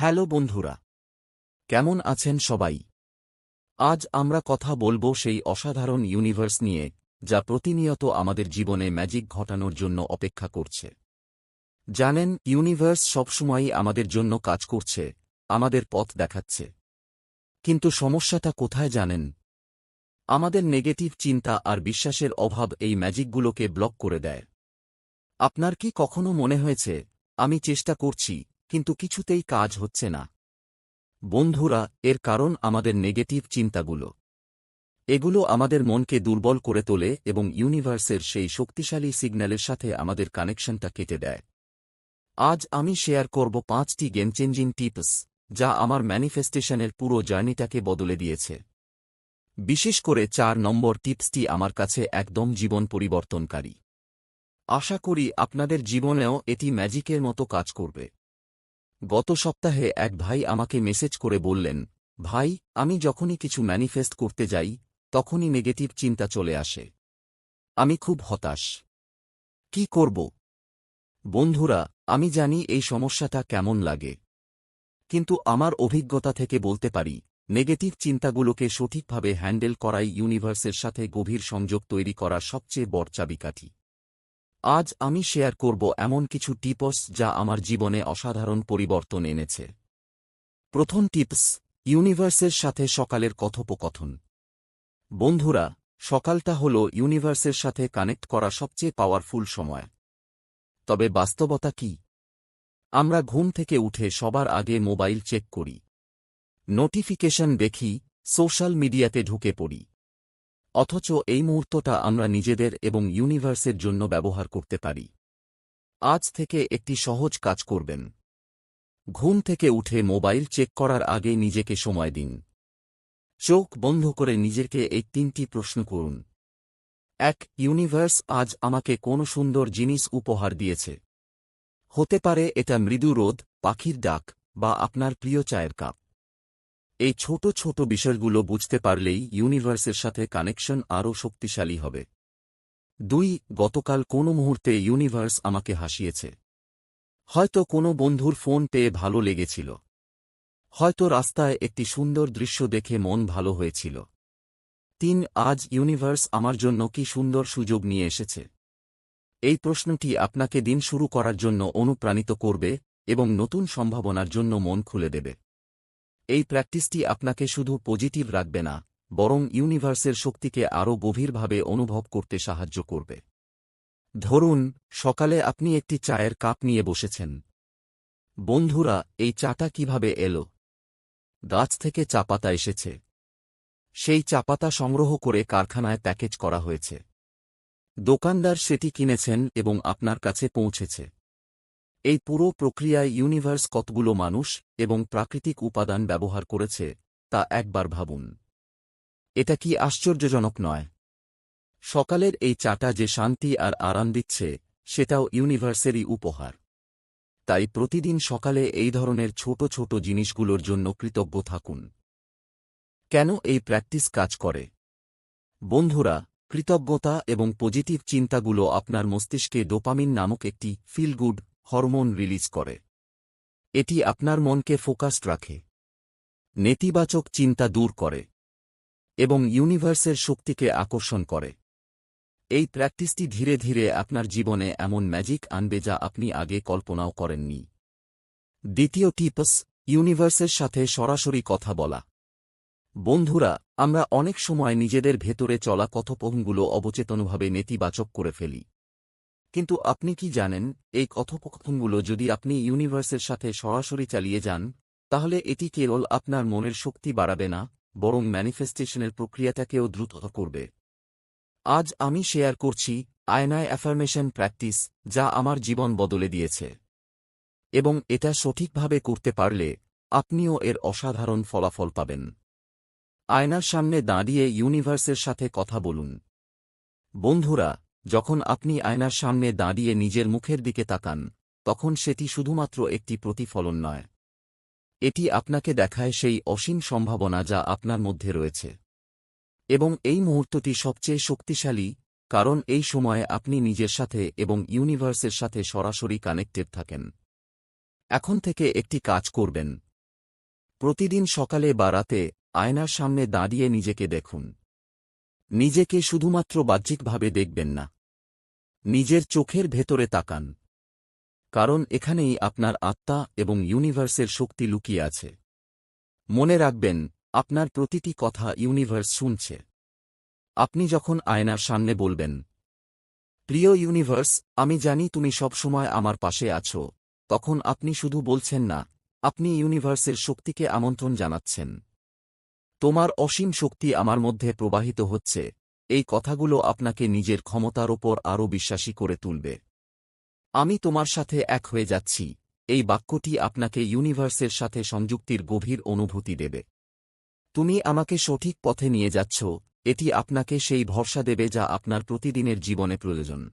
Hello বন্ধুরা। কেমন আছেন সবাই? আজ আমরা কথা বলব সেই অসাধারণ ইউনিভার্স নিয়ে, যা প্রতিনিয়ত আমাদের জীবনে ম্যাজিক ঘটানোর জন্য অপেক্ষা করছে। জানেন ইউনিভার্স সবসময়ই আমাদের জন্য কাজ করছে, আমাদের পথ দেখাচ্ছে। কিন্তু সমস্যাটা কোথায় জানেন? আমাদের নেগেটিভ চিন্তা আর বিশ্বাসের অভাব এই ম্যাজিকগুলোকে ব্লক করে দেয়। আপনার কি কখনো মনে হয়েছে, আমি চেষ্টা করছি কিন্তু কিছুতেই কাজ হচ্ছে না। বন্ধুরা, এর কারণ আমাদের নেগেটিভ চিন্তাগুলো। এগুলো আমাদের মনকে দুর্বল করে তোলে এবং ইউনিভার্সের সেই শক্তিশালী সিগন্যালের সাথে আমাদের কানেকশনটা কেটে দেয়। আজ আমি শেয়ার করব পাঁচটি গেম চেঞ্জিং টিপস, যা আমার ম্যানিফেস্টেশনের পুরো জার্নিটাকে বদলে দিয়েছে। বিশেষ করে চার নম্বর টিপসটি আমার কাছে একদম জীবন পরিবর্তনকারী। আশা করি আপনাদের জীবনেও এটি ম্যাজিকের মতো কাজ করবে। গত সপ্তাহে এক ভাই আমাকে মেসেজ করে বললেন, ভাই, আমি যখনই কিছু ম্যানিফেস্ট করতে যাই, তখনই নেগেটিভ চিন্তা চলে আসে। আমি খুব হতাশ। কি করব? বন্ধুরা, আমি জানি এই সমস্যাটা কেমন লাগে। কিন্তু আমার অভিজ্ঞতা থেকে বলতে পারি, নেগেটিভ চিন্তাগুলোকে সঠিকভাবে হ্যান্ডেল করাই ইউনিভার্সের সাথে গভীর সংযোগ তৈরি করা সবচেয়ে বড় চাবিকাঠি। আজ আমি শেয়ার করব এমন কিছু টিপস যা আমার জীবনে অসাধারণ পরিবর্তন এনেছে। প্রথম টিপস, ইউনিভার্সের সাথে সকালের কথোপকথন। বন্ধুরা, সকালটা হল ইউনিভার্সের সাথে কানেক্ট করা সবচেয়ে পাওয়ারফুল সময়। তবে বাস্তবতা কি? আমরা ঘুম থেকে উঠে সবার আগে মোবাইল চেক করি। নোটিফিকেশন দেখি, সোশ্যাল মিডিয়াতে ঢুকে পড়ি। অথচ এই মুহূর্তটা আমরা নিজেদের এবং ইউনিভার্সের জন্য ব্যবহার করতে পারি। আজ থেকে একটি সহজ কাজ করবেন। ঘুম থেকে উঠে মোবাইল চেক করার আগে নিজেকে সময় দিন। চোখ বন্ধ করে নিজেকে এই তিনটি প্রশ্ন করুন। এক, ইউনিভার্স আজ আমাকে কোন সুন্দর জিনিস উপহার দিয়েছে? হতে পারে এটা মৃদু রোদ, পাখির ডাক বা আপনার প্রিয় চায়ের কাপ। এই ছোট ছোট বিষয়গুলো বুঝতে পারলেই ইউনিভার্সের সাথে কানেকশন আরও শক্তিশালী হবে। দুই, গতকাল কোনো মুহূর্তে ইউনিভার্স আমাকে হাসিয়েছে। হয়তো কোনো বন্ধুর ফোন পেয়ে ভালো লেগেছিল। হয়তো রাস্তায় একটি সুন্দর দৃশ্য দেখে মন ভালো হয়েছিল। তিন, আজ ইউনিভার্স আমার জন্য কি সুন্দর সুযোগ নিয়ে এসেছে? এই প্রশ্নটি আপনাকে দিন শুরু করার জন্য অনুপ্রাণিত করবে এবং নতুন সম্ভাবনার জন্য মন খুলে দেবে। এই প্র্যাকটিসটি আপনাকে শুধু পজিটিভ রাখবে না, বরং ইউনিভার্সের শক্তিকে আরও গভীরভাবে অনুভব করতে সাহায্য করবে। ধরুন, সকালে আপনি একটি চায়ের কাপ নিয়ে বসেছেন। বন্ধুরা, এই চাটা কীভাবে এলো? গাছ থেকে চাপাতা এসেছে। সেই চাপাতা সংগ্রহ করে কারখানায় প্যাকেজ করা হয়েছে। দোকানদার সেটি কিনেছেন এবং আপনার কাছে পৌঁছেছে। এই পুরো প্রক্রিয়ায় ইউনিভার্স কতগুলো মানুষ এবং প্রাকৃতিক উপাদান ব্যবহার করেছে, তা একবার ভাবুন। এটা কি আশ্চর্যজনক নয়? সকালের এই চাটা যে শান্তি আর আরাম দিচ্ছে, সেটাও ইউনিভার্সেরই উপহার। তাই প্রতিদিন সকালে এই ধরনের ছোট ছোট জিনিসগুলোর জন্য কৃতজ্ঞ থাকুন। কেন এই প্র্যাকটিস কাজ করে? বন্ধুরা, কৃতজ্ঞতা এবং পজিটিভ চিন্তাগুলো আপনার মস্তিষ্কে ডোপামিন নামক একটি ফিল গুড হরমোন রিলিজ করে। এটি আপনার মনকে ফোকাসড রাখে। নেতিবাচক চিন্তা দূর করে। এবং ইউনিভার্সের শক্তিকে আকর্ষণ করে। এই প্র্যাকটিসটি ধীরে ধীরে আপনার জীবনে এমন ম্যাজিক আনবে যা আপনি আগে কল্পনাও করেননি। দ্বিতীয় টিপস, ইউনিভার্সের সাথে সরাসরি কথা বলা। বন্ধুরা, আমরা অনেক সময় নিজেদের ভেতরে চলা কথোপকথনগুলো অবচেতনভাবে নেতিবাচক করে ফেলি। কিন্তু আপনি কি জানেন, এই কথোপকথনগুলো যদি আপনি ইউনিভার্সের সাথে সরাসরি চালিয়ে যান, তাহলে এটি কেবল আপনার মনের শক্তি বাড়াবে না, বরং ম্যানিফেস্টেশনের প্রক্রিয়াটাকেও দ্রুত করবে। আজ আমি শেয়ার করছি আয়নায় অ্যাফার্মেশন প্র্যাকটিস, যা আমার জীবন বদলে দিয়েছে। এবং এটা সঠিকভাবে করতে পারলে, আপনিও এর অসাধারণ ফলাফল পাবেন। আয়নার সামনে দাঁড়িয়ে ইউনিভার্সের সাথে কথা বলুন। বন্ধুরা যখন আপনি আয়নার সামনে দাঁড়িয়ে নিজের মুখের দিকে তাকান, তখন সেটি শুধুমাত্র একটি প্রতিফলন নয়। এটি আপনাকে দেখায় সেই অসীম সম্ভাবনা যা আপনার মধ্যে রয়েছে। এবং এই মুহূর্তটি সবচেয়ে শক্তিশালী, কারণ এই সময়ে আপনি নিজের সাথে এবং ইউনিভার্সের সাথে সরাসরি কানেক্টেড থাকেন। এখন থেকে একটি কাজ করবেন। প্রতিদিন সকালে বা রাতে আয়নার সামনে দাঁড়িয়ে নিজেকে দেখুন। নিজেকে শুধুমাত্র বাহ্যিকভাবে দেখবেন না। নিজের চোখের ভেতরে তাকান। কারণ এখানেই আপনার আত্মা এবং ইউনিভার্সের শক্তি লুকিয়ে আছে। মনে রাখবেন, আপনার প্রতিটি কথা ইউনিভার্স শুনছে। আপনি যখন আয়নার সামনে বলবেন, প্রিয় ইউনিভার্স, আমি জানি তুমি সবসময় আমার পাশে আছো। তখন আপনি শুধু বলছেন না, আপনি ইউনিভার্সের শক্তিকে আমন্ত্রণ জানাচ্ছেন। তোমার অসীম শক্তি আমার মধ্যে প্রবাহিত হচ্ছে। এই কথাগুলো আপনাকে নিজের ক্ষমতার ওপর আরও বিশ্বাসী করে তুলবে। আমি তোমার সাথে এক হয়ে যাচ্ছি। এই বাক্যটি আপনাকে ইউনিভার্সের সাথে সংযুক্তির গভীর অনুভূতি দেবে। তুমি আমাকে সঠিক পথে নিয়ে যাচ্ছ। এটি আপনাকে সেই ভরসা দেবে যা আপনার প্রতিদিনের জীবনে প্রয়োজন।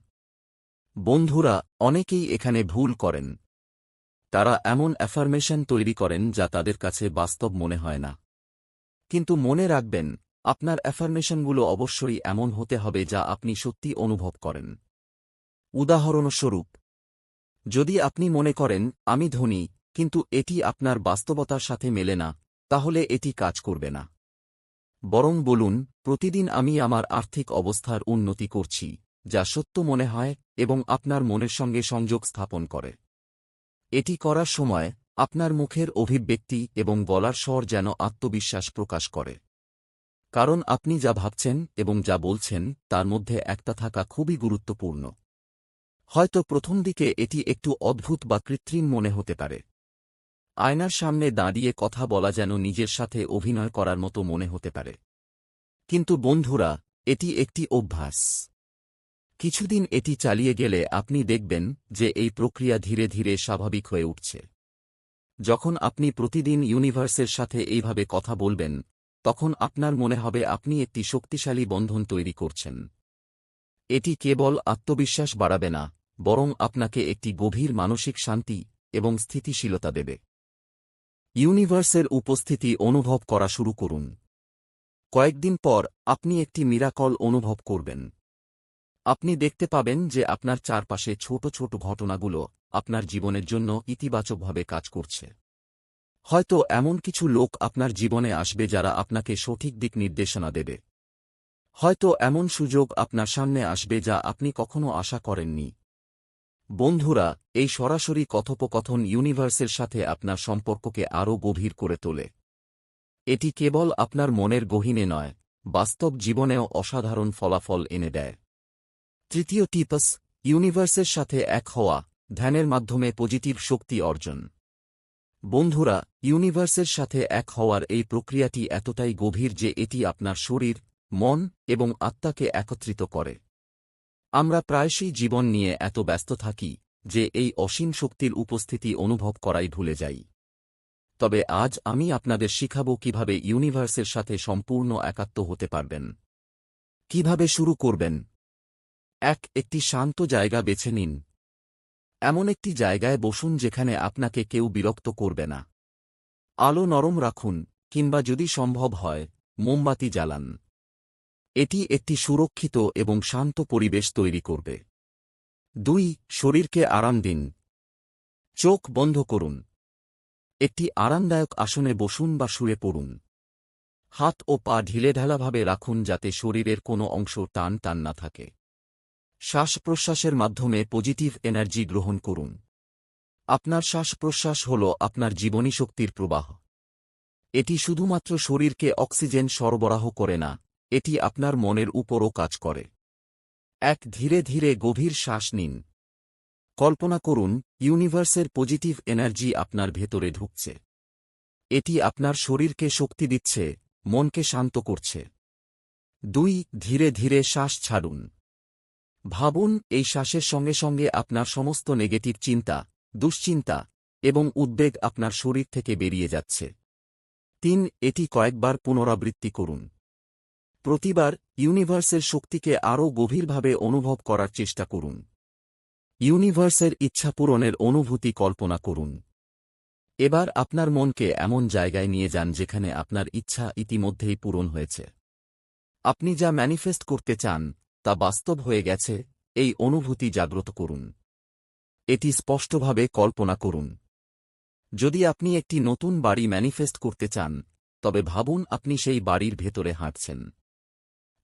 বন্ধুরা, অনেকেই এখানে ভুল করেন। তারা এমন অ্যাফার্মেশন তৈরি করেন যা তাদের কাছে বাস্তব মনে হয় না। কিন্তু মনে রাখবেন, আপনার অ্যাফার্মেশনগুলো অবশ্যই এমন হতে হবে যা আপনি সত্যি অনুভব করেন। উদাহরণস্বরূপ, যদি আপনি মনে করেন, আমি ধনী, কিন্তু এটি আপনার বাস্তবতার সাথে মেলে না, তাহলে এটি কাজ করবে না। বরং বলুন, প্রতিদিন আমি আমার আর্থিক অবস্থার উন্নতি করছি, যা সত্য মনে হয় এবং আপনার মনের সঙ্গে সংযোগ স্থাপন করে। এটি করার সময় আপনার মুখের অভিব্যক্তি এবং বলার স্বর যেন আত্মবিশ্বাস প্রকাশ করে। কারণ আপনি যা ভাবছেন এবং যা বলছেন, তার মধ্যে একটা থাকা খুবই গুরুত্বপূর্ণ। হয়তো প্রথম দিকে এটি একটু অদ্ভুত বা কৃত্রিম মনে হতে পারে। আয়নার সামনে দাঁড়িয়ে কথা বলা যেন নিজের সাথে অভিনয় করার মতো মনে হতে পারে। কিন্তু বন্ধুরা, এটি একটি অভ্যাস। কিছুদিন এটি চালিয়ে গেলে আপনি দেখবেন যে এই প্রক্রিয়া ধীরে ধীরে স্বাভাবিক হয়ে উঠছে। যখন আপনি প্রতিদিন ইউনিভার্সের সাথে এইভাবে কথা বলবেন, তখন আপনার মনে হবে আপনি একটি শক্তিশালী বন্ধন তৈরি করছেন। এটি কেবল আত্মবিশ্বাস বাড়াবে না, বরং আপনাকে একটি গভীর মানসিক শান্তি এবং স্থিতিশীলতা দেবে। ইউনিভার্সের উপস্থিতি অনুভব করা শুরু করুন। কয়েকদিন পর আপনি একটি মিরাকল অনুভব করবেন। আপনি দেখতে পাবেন যে আপনার চারপাশে ছোট ছোট ঘটনাগুলো আপনার জীবনের জন্য ইতিবাচকভাবে কাজ করছে। হয়তো এমন কিছু লোক আপনার জীবনে আসবে যারা আপনাকে সঠিক দিক নির্দেশনা দেবে। হয়তো এমন সুযোগ আপনার সামনে আসবে যা আপনি কখনো আশা করেননি। বন্ধুরা, এই সরাসরি কথোপকথন ইউনিভার্সের সাথে আপনার সম্পর্ককে আরও গভীর করে তোলে। এটি কেবল আপনার মনের গহীনে নয়, বাস্তব জীবনেও অসাধারণ ফলাফল এনে দেয়। তৃতীয় টিপস, ইউনিভার্সের সাথে এক হওয়া। ধ্যানের মাধ্যমে পজিটিভ শক্তি অর্জন। বন্ধুরা, ইউনিভার্সের সাথে এক হওয়ার এই প্রক্রিয়াটি এতটাই গভীর যে এটি আপনার শরীর, মন এবং আত্মাকে একত্রিত করে। আমরা প্রায়শই জীবন নিয়ে এত ব্যস্ত থাকি যে এই অসীম শক্তির উপস্থিতি অনুভব করাই ভুলে যাই। তবে আজ আমি আপনাদের শিখাব কীভাবে ইউনিভার্সের সাথে সম্পূর্ণ একাত্ম হতে পারবেন। কীভাবে শুরু করবেন? এক, একটি শান্ত জায়গা বেছে নিন। এমন একটি জায়গায় বসুন যেখানে আপনাকে কেউ বিরক্ত করবে না। আলো নরম রাখুন, কিংবা যদি সম্ভব হয়, মোমবাতি জ্বালান। এটি একটি সুরক্ষিত এবং শান্ত পরিবেশ তৈরি করবে। দুই, শরীরকে আরাম দিন। চোখ বন্ধ করুন। একটি আরামদায়ক আসনে বসুন বা শুয়ে পড়ুন। হাত ও পা ঢিলেঢালাভাবে রাখুন যাতে শরীরের কোনো অংশ টান টান না থাকে। শ্বাস প্রশ্বাসের মাধ্যমে পজিটিভ এনার্জি গ্রহণ করুন। আপনার শ্বাস প্রশ্বাস হল আপনার জীবনী শক্তির প্রবাহ। এটি শুধুমাত্র শরীরকে অক্সিজেন সরবরাহ করে না, এটি আপনার মনের উপরও কাজ করে। এক ধীরে ধীরে গভীর শ্বাস নিন। কল্পনা করুন, ইউনিভার্সের পজিটিভ এনার্জি আপনার ভেতরে ঢুকছে। এটি আপনার শরীরকে শক্তি দিচ্ছে, মনকে শান্ত করছে। দুই, ধীরে ধীরে শ্বাস ছাড়ুন। ভাবুন, এই শ্বাসের সঙ্গে সঙ্গে আপনার সমস্ত নেগেটিভ চিন্তা, দুশ্চিন্তা এবং উদ্বেগ আপনার শরীর থেকে বেরিয়ে যাচ্ছে। তিন, এটি কয়েকবার পুনরাবৃত্তি করুন। প্রতিবার ইউনিভার্সের শক্তিকে আরও গভীরভাবে অনুভব করার চেষ্টা করুন। ইউনিভার্সের ইচ্ছা পূরণের অনুভূতি কল্পনা করুন। এবার আপনার মনকে এমন জায়গায় নিয়ে যান যেখানে আপনার ইচ্ছা ইতিমধ্যেই পূরণ হয়েছে। আপনি যা ম্যানিফেস্ট করতে চান তা বাস্তব হয়ে গেছে, এই অনুভূতি জাগ্রত করুন। এটি স্পষ্টভাবে কল্পনা করুন। যদি আপনি একটি নতুন বাড়ি ম্যানিফেস্ট করতে চান, তবে ভাবুন আপনি সেই বাড়ির ভেতরে হাঁটছেন।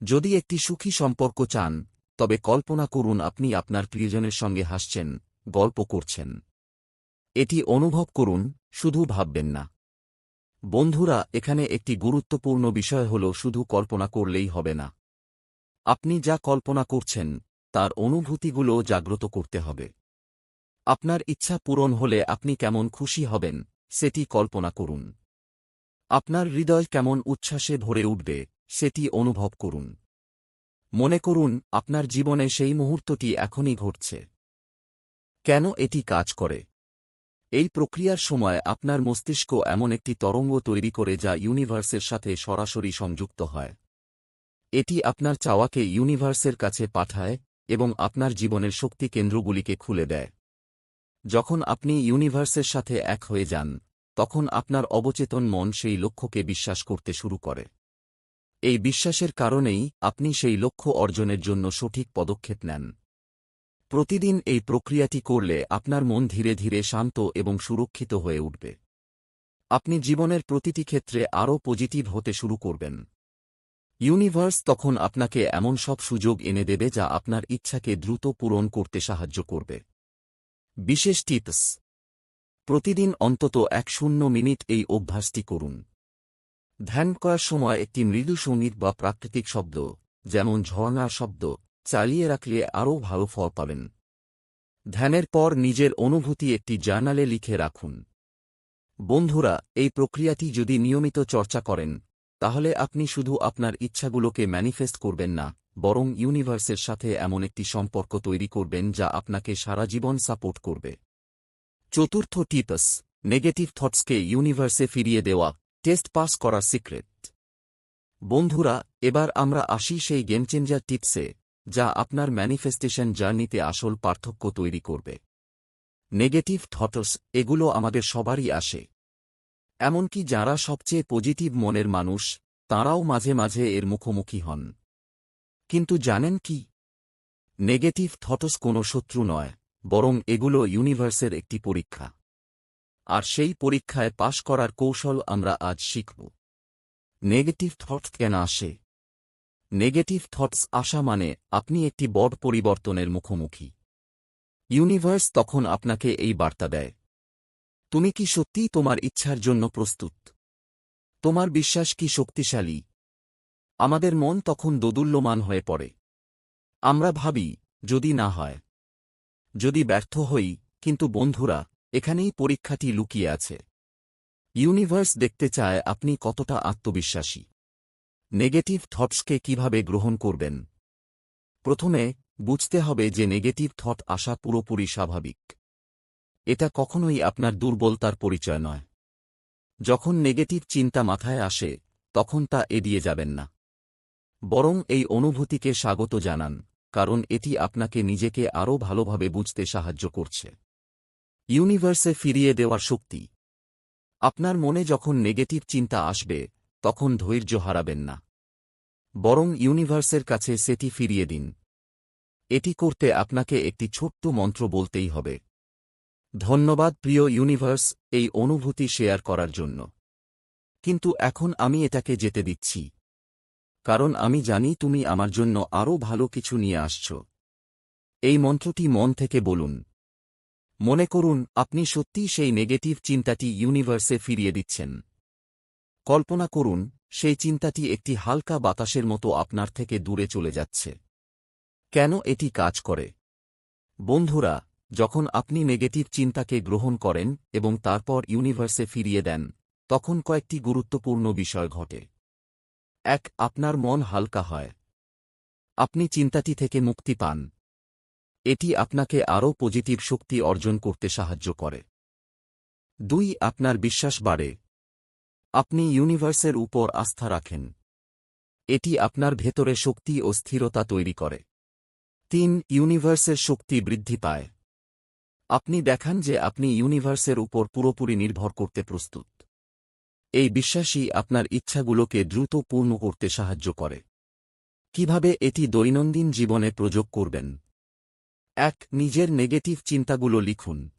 যদি একটি সুখী সম্পর্ক চান, তবে কল্পনা করুন আপনি আপনার প্রিয়জনের সঙ্গে হাসছেন, গল্প করছেন। এটি অনুভব করুন, শুধু ভাববেন না। বন্ধুরা, এখানে একটি গুরুত্বপূর্ণ বিষয় হল শুধু কল্পনা করলেই হবে না। আপনি যা কল্পনা করছেন, তার অনুভূতিগুলো জাগ্রত করতে হবে। আপনার ইচ্ছা পূরণ হলে আপনি কেমন খুশি হবেন, সেটি কল্পনা করুন। আপনার হৃদয় কেমন উচ্ছ্বাসে ভরে উঠবে, সেটি অনুভব করুন। মনে করুন, আপনার জীবনে সেই মুহূর্তটি এখনই ঘটছে। কেন এটি কাজ করে? এই প্রক্রিয়ার সময় আপনার মস্তিষ্ক এমন একটি তরঙ্গ তৈরি করে যা ইউনিভার্সের সাথে সরাসরি সংযুক্ত হয়। এটি আপনার চাওয়াকে ইউনিভার্সের কাছে পাঠায় এবং আপনার জীবনের শক্তি কেন্দ্রগুলিকে খুলে দেয়। যখন আপনি ইউনিভার্সের সাথে এক হয়ে যান, তখন আপনার অবচেতন মন সেই লক্ষ্যকে বিশ্বাস করতে শুরু করে। এই বিশ্বাসের কারণেই আপনি সেই লক্ষ্য অর্জনের জন্য সঠিক পদক্ষেপ নেন। প্রতিদিন এই প্রক্রিয়াটি করলে আপনার মন ধীরে ধীরে শান্ত এবং সুরক্ষিত হয়ে উঠবে। আপনি জীবনের প্রতিটি ক্ষেত্রে আরও পজিটিভ হতে শুরু করবেন। ইউনিভার্স তখন আপনাকে এমন সব সুযোগ এনে দেবে যা আপনার ইচ্ছাকে দ্রুত পূরণ করতে সাহায্য করবে। বিশেষ টিপস। প্রতিদিন অন্তত এক শূন্য মিনিট এই অভ্যাসটি করুন। ধ্যান করার সময় একটি মৃদু সংগীত বা প্রাকৃতিক শব্দ, যেমন ঝর্ণার শব্দ, চালিয়ে রাখলে আরও ভালো ফল পাবেন। ধ্যানের পর নিজের অনুভূতি একটি জার্নালে লিখে রাখুন। বন্ধুরা, এই প্রক্রিয়াটি যদি নিয়মিত চর্চা করেন তাহলে আপনি শুধু আপনার ইচ্ছাগুলোকে ম্যানিফেস্ট করবেন না, বরং ইউনিভার্সের সাথে এমন একটি সম্পর্ক তৈরি করবেন যা আপনাকে সারা জীবন সাপোর্ট করবে। চতুর্থ টিপস, নেগেটিভ থটসকে ইউনিভার্সে ফিরিয়ে দেওয়া, টেস্ট পাস করার সিক্রেট। বন্ধুরা, এবার আমরা আসি সেই গেম চেঞ্জার টিপসে, যা আপনার ম্যানিফেস্টেশন জার্নিতে আসল পার্থক্য তৈরি করবে। নেগেটিভ থটস, এগুলো আমাদের সবারই আসে। এমনকি যারা সবচেয়ে পজিটিভ মনের মানুষ, তাঁরাও মাঝে মাঝে এর মুখোমুখি হন। কিন্তু জানেন কি? নেগেটিভ থটস কোনো শত্রু নয়, বরং এগুলো ইউনিভার্সের একটি পরীক্ষা। আর সেই পরীক্ষায় পাশ করার কৌশল আমরা আজ শিখব। নেগেটিভ থটস কেন আসে? নেগেটিভ থটস আসা মানে আপনি একটি বড় পরিবর্তনের মুখোমুখি। ইউনিভার্স তখন আপনাকে এই বার্তা দেয়। তুমি কি সত্যিই তোমার ইচ্ছার জন্য প্রস্তুত? তোমার বিশ্বাস কি শক্তিশালী? আমাদের মন তখন দোদুল্যমান হয়ে পড়ে। আমরা ভাবি, যদি না হয়। যদি ব্যর্থ হই, কিন্তু বন্ধুরা, এখানেই পরীক্ষাটি লুকিয়ে আছে। ইউনিভার্স দেখতে চায় আপনি কতটা আত্মবিশ্বাসী। নেগেটিভ থটসকে কীভাবে গ্রহণ করবেন? প্রথমে, বুঝতে হবে যে নেগেটিভ থট আসা পুরোপুরি স্বাভাবিক। এটা কখনোই আপনার দুর্বলতার পরিচয় নয়। যখন নেগেটিভ চিন্তা মাথায় আসে, তখন তা এড়িয়ে যাবেন না। বরং এই অনুভূতিকে স্বাগত জানান, কারণ এটি আপনাকে নিজেকে আরও ভালোভাবে বুঝতে সাহায্য করছে। ইউনিভার্সে ফিরিয়ে দেওয়ার শক্তি। আপনার মনে যখন নেগেটিভ চিন্তা আসবে, তখন ধৈর্য হারাবেন না। বরং ইউনিভার্সের কাছে সেটি ফিরিয়ে দিন। এটি করতে আপনাকে একটি ছোট্ট মন্ত্র বলতেই হবে। ধন্যবাদ প্রিয় ইউনিভার্স এই অনুভূতি শেয়ার করার জন্য। কিন্তু এখন আমি এটাকে যেতে দিচ্ছি। কারণ আমি জানি তুমি আমার জন্য আরও ভালো কিছু নিয়ে আসছ। এই মন্ত্রটি মন থেকে বলুন। মনে করুন, আপনি সত্যিই সেই নেগেটিভ চিন্তাটি ইউনিভার্সে ফিরিয়ে দিচ্ছেন। কল্পনা করুন, সেই চিন্তাটি একটি হালকা বাতাসের মতো আপনার থেকে দূরে চলে যাচ্ছে। কেন এটি কাজ করে? বন্ধুরা যখন আপনি নেগেটিভ চিন্তাকে গ্রহণ করেন এবং তারপর ইউনিভার্সে ফিরিয়ে দেন, তখন কয়েকটি গুরুত্বপূর্ণ বিষয় ঘটে। এক, আপনার মন হালকা হয়। আপনি চিন্তাটি থেকে মুক্তি পান। এটি আপনাকে আরও পজিটিভ শক্তি অর্জন করতে সাহায্য করে। দুই, আপনার বিশ্বাস বাড়ে। আপনি ইউনিভার্সের উপর আস্থা রাখেন। এটি আপনার ভেতরে শক্তি ও স্থিরতা তৈরি করে। তিন, ইউনিভার্সের শক্তি বৃদ্ধি পায়। আপনি দেখান যে আপনি ইউনিভার্সের উপর পুরোপুরি নির্ভর করতে প্রস্তুত। এই বিশ্বাসই আপনার ইচ্ছাগুলোকে দ্রুত পূর্ণ করতে সাহায্য করে। কীভাবে এটি দৈনন্দিন জীবনে প্রযোগ করবেন? এক, নিজের নেগেটিভ চিন্তাগুলো লিখুন।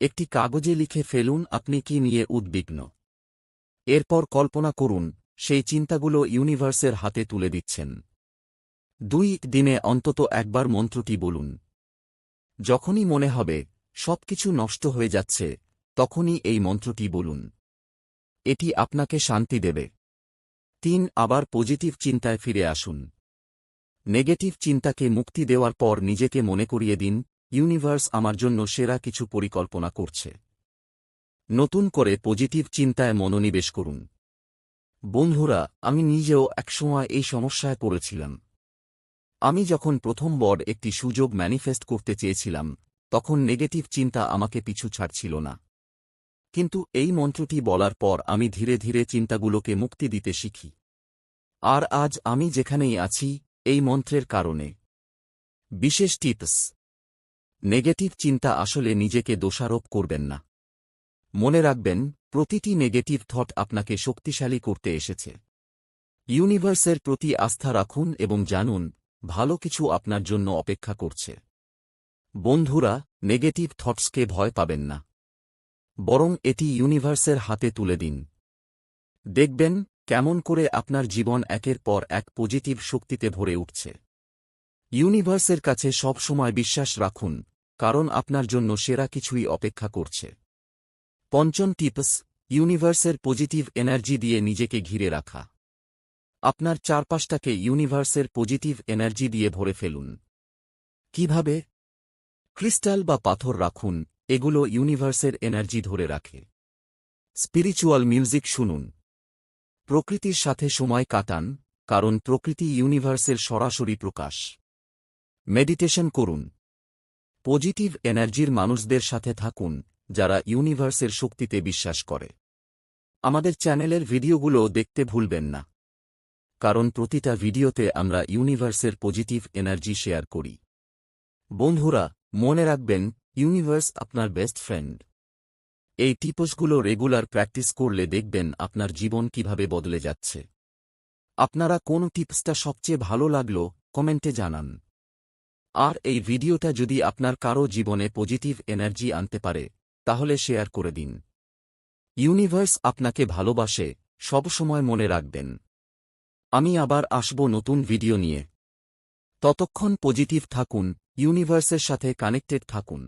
একটি কাগজে লিখে ফেলুন আপনি কি নিয়ে উদ্বিগ্ন। এরপর কল্পনা করুন, সেই চিন্তাগুলো ইউনিভার্সের হাতে তুলে দিচ্ছেন। দুই, দিনে অন্তত একবার মন্ত্রটি বলুন। যখনই মনে হবে সবকিছু নষ্ট হয়ে যাচ্ছে, তখনই এই মন্ত্রটি বলুন। এটি আপনাকে শান্তি দেবে। তিন, আবার পজিটিভ চিন্তায় ফিরে আসুন। নেগেটিভ চিন্তাকে মুক্তি দেওয়ার পর নিজেকে মনে করিয়ে দিন, ইউনিভার্স আমার জন্য সেরা কিছু পরিকল্পনা করছে। নতুন করে পজিটিভ চিন্তায় মনোনিবেশ করুন। বন্ধুরা, আমি নিজেও একসময় এই সমস্যায় পড়েছিলাম। আমি যখন প্রথম বড় একটি সুযোগ ম্যানিফেস্ট করতে চেয়েছিলাম, তখন নেগেটিভ চিন্তা আমাকে পিছু ছাড়ছিল না। কিন্তু এই মন্ত্রটি বলার পর আমি ধীরে ধীরে চিন্তাগুলোকে মুক্তি দিতে শিখি। আর আজ আমি যেখানেই আছি, এই মন্ত্রের কারণে। বিশেষ টিপস। নেগেটিভ চিন্তা আসলে নিজেকে দোষারোপ করবেন না। মনে রাখবেন, প্রতিটি নেগেটিভ থট আপনাকে শক্তিশালী করতে এসেছে। ইউনিভার্সের প্রতি আস্থা রাখুন এবং জানুন ভালো কিছু আপনার জন্য অপেক্ষা করছে। বন্ধুরা, নেগেটিভ থটসকে ভয় পাবেন না। বরং এটি ইউনিভার্সের হাতে তুলে দিন। দেখবেন, কেমন করে আপনার জীবন একের পর এক পজিটিভ শক্তিতে ভরে উঠছে। ইউনিভার্সের কাছে সব সময় বিশ্বাস রাখুন, কারণ আপনার জন্য সেরা কিছুই অপেক্ষা করছে। পঞ্চম টিপস, ইউনিভার্সের পজিটিভ এনার্জি দিয়ে নিজেকে ঘিরে রাখা। আপনার চারপাশটাকে ইউনিভার্সের পজিটিভ এনার্জি দিয়ে ভরে ফেলুন। কীভাবে? ক্রিস্টাল বা পাথর রাখুন, এগুলো ইউনিভার্সের এনার্জি ধরে রাখে। স্পিরিচুয়াল মিউজিক শুনুন। প্রকৃতির সাথে সময় কাটান, কারণ প্রকৃতি ইউনিভার্সের সরাসরি প্রকাশ। মেডিটেশন করুন। পজিটিভ এনার্জির মানুষদের সাথে থাকুন, যারা ইউনিভার্সের শক্তিতে বিশ্বাস করে। আমাদের চ্যানেলের ভিডিওগুলো দেখতে ভুলবেন না। কারণ প্রতিটা ভিডিওতে আমরা ইউনিভার্সের পজিটিভ এনার্জি শেয়ার করি। বন্ধুরা, মনে রাখবেন, ইউনিভার্স আপনার বেস্ট ফ্রেন্ড। এই টিপসগুলো রেগুলার প্র্যাকটিস করলে দেখবেন আপনার জীবন কীভাবে বদলে যাচ্ছে। আপনারা কোন টিপসটা সবচেয়ে ভালো লাগল, কমেন্টে জানান। আর এই ভিডিওটা যদি আপনার কারও জীবনে পজিটিভ এনার্জি আনতে পারে, তাহলে শেয়ার করে দিন। ইউনিভার্স আপনাকে ভালোবাসে, সবসময় মনে রাখবেন। আমি আবার আসব নতুন ভিডিও নিয়ে। ততক্ষণ পজিটিভ থাকুন ইউনিভার্সের সাথে কানেক্টেড থাকুন।